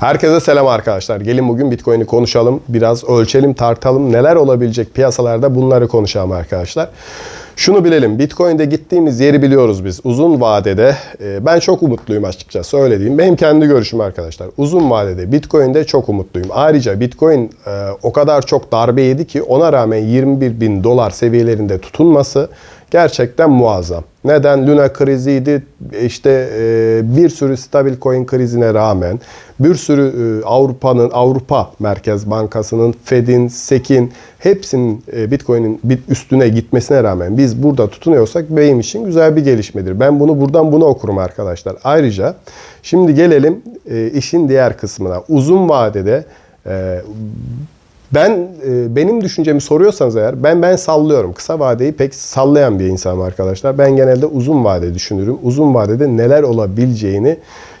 Herkese selam arkadaşlar. Gelin bugün Bitcoin'i konuşalım. Biraz ölçelim, tartalım. Neler olabilecek piyasalarda bunları konuşalım arkadaşlar. Şunu bilelim. Bitcoin'de gittiğimiz yeri biliyoruz biz. Uzun vadede e, ben çok umutluyum açıkçası öyle diyeyim. Benim kendi görüşüm arkadaşlar. Uzun vadede Bitcoin'de çok umutluyum. Ayrıca Bitcoin e, o kadar çok darbe yedi ki ona rağmen 21 bin dolar seviyelerinde tutunması gerçekten muazzam. Neden? Luna kriziydi. İşte e, bir sürü stabil coin krizine rağmen bir sürü e, Avrupa'nın Avrupa Merkez Bankası'nın, Fed'in, SEC'in hepsinin e, Bitcoin'in bit üstüne gitmesine rağmen biz burada tutunuyorsak benim için güzel bir gelişmedir. Ben bunu buradan bunu okurum arkadaşlar. Ayrıca şimdi gelelim işin diğer kısmına. Uzun vadede ben e, benim düşüncemi soruyorsanız eğer ben ben sallıyorum. Kısa vadeyi pek sallayan bir insanım arkadaşlar. Ben genelde uzun vade düşünürüm. Uzun vadede neler olabileceğini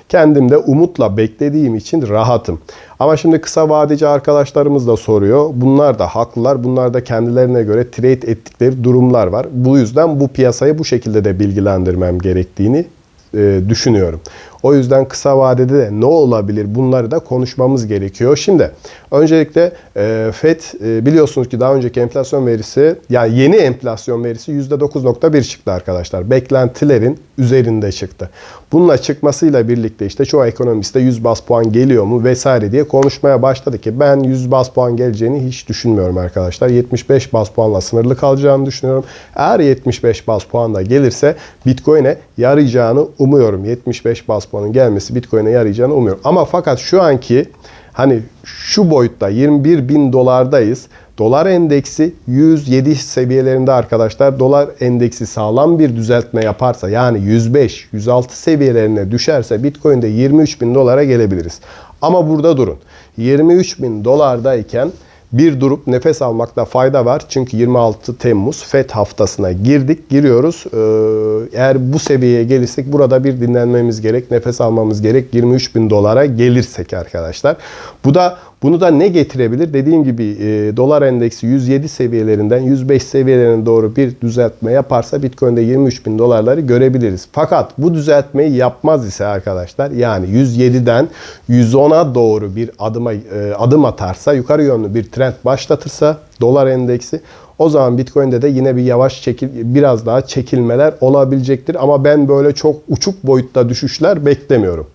kendimde umutla beklediğim için rahatım. Ama şimdi kısa vadeci arkadaşlarımız da soruyor. Bunlar da haklılar. Bunlar da kendilerine göre trade ettikleri durumlar var. Bu yüzden bu piyasayı bu şekilde de bilgilendirmem gerektiğini e, düşünüyorum. O yüzden kısa vadede de ne olabilir bunları da konuşmamız gerekiyor. Şimdi öncelikle e, FED e, biliyorsunuz ki daha önceki enflasyon verisi yani yeni enflasyon verisi %9.1 çıktı arkadaşlar. Beklentilerin üzerinde çıktı. Bununla çıkmasıyla birlikte işte çoğu ekonomiste 100 bas puan geliyor mu vesaire diye konuşmaya başladı ki ben 100 bas puan geleceğini hiç düşünmüyorum arkadaşlar. 75 bas puanla sınırlı kalacağını düşünüyorum. Eğer 75 bas puanla gelirse Bitcoin'e yarayacağını umuyorum. 75 bas puanın gelmesi Bitcoin'e yarayacağını umuyorum. Ama fakat şu anki hani şu boyutta 21 bin dolardayız. Dolar endeksi 107 seviyelerinde arkadaşlar. Dolar endeksi sağlam bir düzeltme yaparsa yani 105-106 seviyelerine düşerse Bitcoin'de 23 bin dolara gelebiliriz. Ama burada durun. 23 bin dolardayken bir durup nefes almakta fayda var. Çünkü 26 Temmuz FED haftasına girdik, giriyoruz. Ee, eğer bu seviyeye gelirsek burada bir dinlenmemiz gerek, nefes almamız gerek. 23 bin dolara gelirsek arkadaşlar. Bu da bunu da ne getirebilir? Dediğim gibi e, dolar endeksi 107 seviyelerinden 105 seviyelerine doğru bir düzeltme yaparsa Bitcoin'de 23 bin dolarları görebiliriz. Fakat bu düzeltmeyi yapmaz ise arkadaşlar yani 107'den 110'a doğru bir adıma e, adım atarsa yukarı yönlü bir trend başlatırsa dolar endeksi o zaman Bitcoin'de de yine bir yavaş çekil biraz daha çekilmeler olabilecektir ama ben böyle çok uçuk boyutta düşüşler beklemiyorum.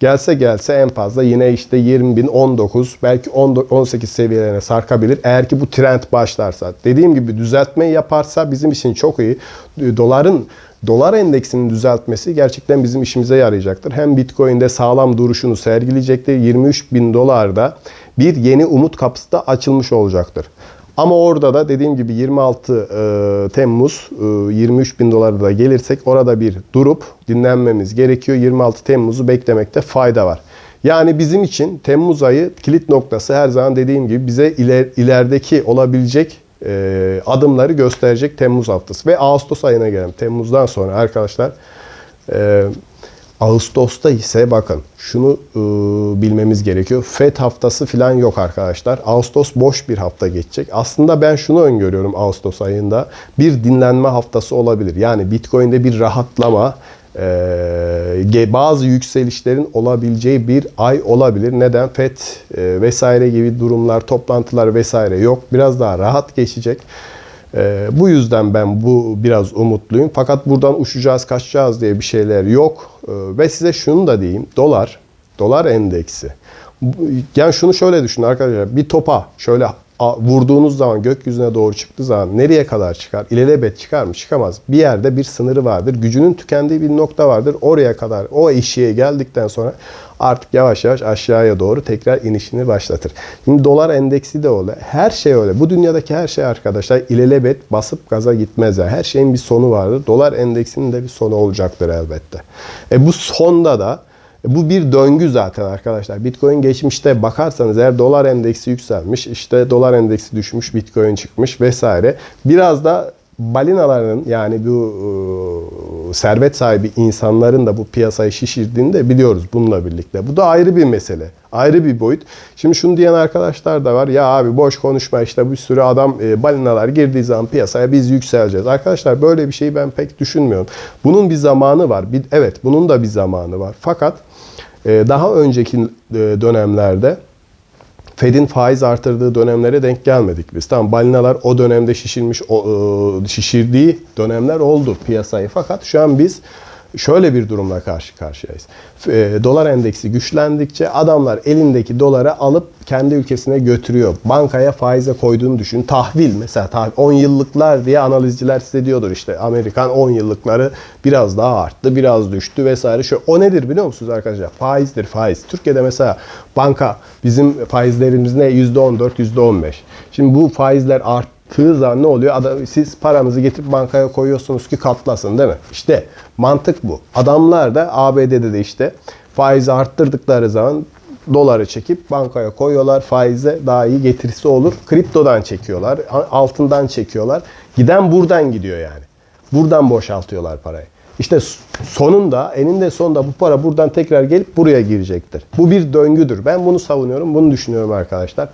Gelse gelse en fazla yine işte 20 bin, 19 belki 18 seviyelerine sarkabilir. Eğer ki bu trend başlarsa. Dediğim gibi düzeltme yaparsa bizim için çok iyi. Doların dolar endeksinin düzeltmesi gerçekten bizim işimize yarayacaktır. Hem Bitcoin'de sağlam duruşunu sergileyecektir. 23 bin dolarda bir yeni umut kapısı da açılmış olacaktır. Ama orada da dediğim gibi 26 e, Temmuz e, 23 bin dolara da gelirsek orada bir durup dinlenmemiz gerekiyor. 26 Temmuz'u beklemekte fayda var. Yani bizim için Temmuz ayı kilit noktası her zaman dediğim gibi bize iler, ilerideki olabilecek e, adımları gösterecek Temmuz haftası. Ve Ağustos ayına gelelim. Temmuz'dan sonra arkadaşlar e, Ağustos'ta ise bakın şunu e, bilmemiz gerekiyor. FED haftası falan yok arkadaşlar. Ağustos boş bir hafta geçecek. Aslında ben şunu öngörüyorum Ağustos ayında. Bir dinlenme haftası olabilir. Yani Bitcoin'de bir rahatlama, e, bazı yükselişlerin olabileceği bir ay olabilir. Neden? FED e, vesaire gibi durumlar, toplantılar vesaire yok. Biraz daha rahat geçecek. Ee, bu yüzden ben bu biraz umutluyum. Fakat buradan uçacağız, kaçacağız diye bir şeyler yok. Ee, ve size şunu da diyeyim. Dolar, dolar endeksi. Yani şunu şöyle düşünün arkadaşlar. Bir topa şöyle vurduğunuz zaman gökyüzüne doğru çıktığı zaman nereye kadar çıkar? İlelebet çıkar mı? Çıkamaz. Bir yerde bir sınırı vardır. Gücünün tükendiği bir nokta vardır. Oraya kadar o eşiğe geldikten sonra artık yavaş yavaş aşağıya doğru tekrar inişini başlatır. Şimdi dolar endeksi de öyle. Her şey öyle. Bu dünyadaki her şey arkadaşlar ilelebet basıp gaza gitmez. Her şeyin bir sonu vardır. Dolar endeksinin de bir sonu olacaktır elbette. E bu sonda da bu bir döngü zaten arkadaşlar. Bitcoin geçmişte bakarsanız eğer dolar endeksi yükselmiş, işte dolar endeksi düşmüş, Bitcoin çıkmış vesaire. Biraz da balinaların yani bu e, servet sahibi insanların da bu piyasayı şişirdiğini de biliyoruz bununla birlikte. Bu da ayrı bir mesele. Ayrı bir boyut. Şimdi şunu diyen arkadaşlar da var. Ya abi boş konuşma işte bir sürü adam e, balinalar girdiği zaman piyasaya biz yükseleceğiz. Arkadaşlar böyle bir şeyi ben pek düşünmüyorum. Bunun bir zamanı var. Bir, evet bunun da bir zamanı var. Fakat Ee, daha önceki e, dönemlerde Fed'in faiz artırdığı dönemlere denk gelmedik biz. Tamam balinalar o dönemde şişirmiş, o, e, şişirdiği dönemler oldu piyasayı. Fakat şu an biz şöyle bir durumla karşı karşıyayız. E, dolar endeksi güçlendikçe adamlar elindeki doları alıp kendi ülkesine götürüyor. Bankaya faize koyduğunu düşün. Tahvil mesela tahvil, 10 yıllıklar diye analizciler size diyordur işte Amerikan 10 yıllıkları biraz daha arttı, biraz düştü vesaire. Şu o nedir biliyor musunuz arkadaşlar? Faizdir faiz. Türkiye'de mesela banka bizim faizlerimiz ne? %14, %15. Şimdi bu faizler arttığı zaman ne oluyor? Adam, siz paranızı getirip bankaya koyuyorsunuz ki katlasın değil mi? İşte mantık bu. Adamlar da ABD'de de işte faizi arttırdıkları zaman doları çekip bankaya koyuyorlar. Faize daha iyi getirisi olur. Kriptodan çekiyorlar. Altından çekiyorlar. Giden buradan gidiyor yani. Buradan boşaltıyorlar parayı. İşte sonunda eninde sonunda bu para buradan tekrar gelip buraya girecektir. Bu bir döngüdür. Ben bunu savunuyorum, bunu düşünüyorum arkadaşlar.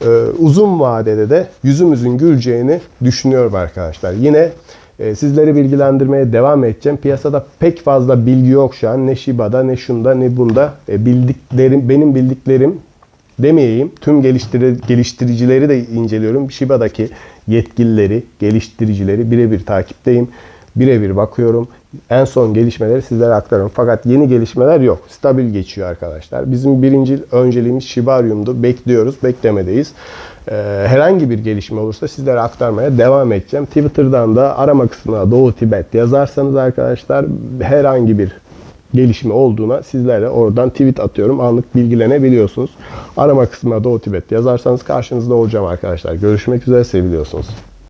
Ee, uzun vadede de yüzümüzün güleceğini düşünüyorum arkadaşlar. Yine e, sizleri bilgilendirmeye devam edeceğim. Piyasada pek fazla bilgi yok şu an. Ne Shiba'da, ne şunda, ne bunda. E, bildiklerim, benim bildiklerim demeyeyim. Tüm geliştiri, geliştiricileri de inceliyorum. Shiba'daki yetkilileri, geliştiricileri birebir takipteyim. Birebir bakıyorum. En son gelişmeleri sizlere aktarıyorum. Fakat yeni gelişmeler yok. Stabil geçiyor arkadaşlar. Bizim birinci önceliğimiz Shibarium'du. Bekliyoruz. Beklemedeyiz. Ee, herhangi bir gelişme olursa sizlere aktarmaya devam edeceğim. Twitter'dan da arama kısmına Doğu Tibet yazarsanız arkadaşlar herhangi bir gelişme olduğuna sizlere oradan tweet atıyorum. Anlık bilgilenebiliyorsunuz. Arama kısmına Doğu Tibet yazarsanız karşınızda olacağım arkadaşlar. Görüşmek üzere seviliyorsunuz.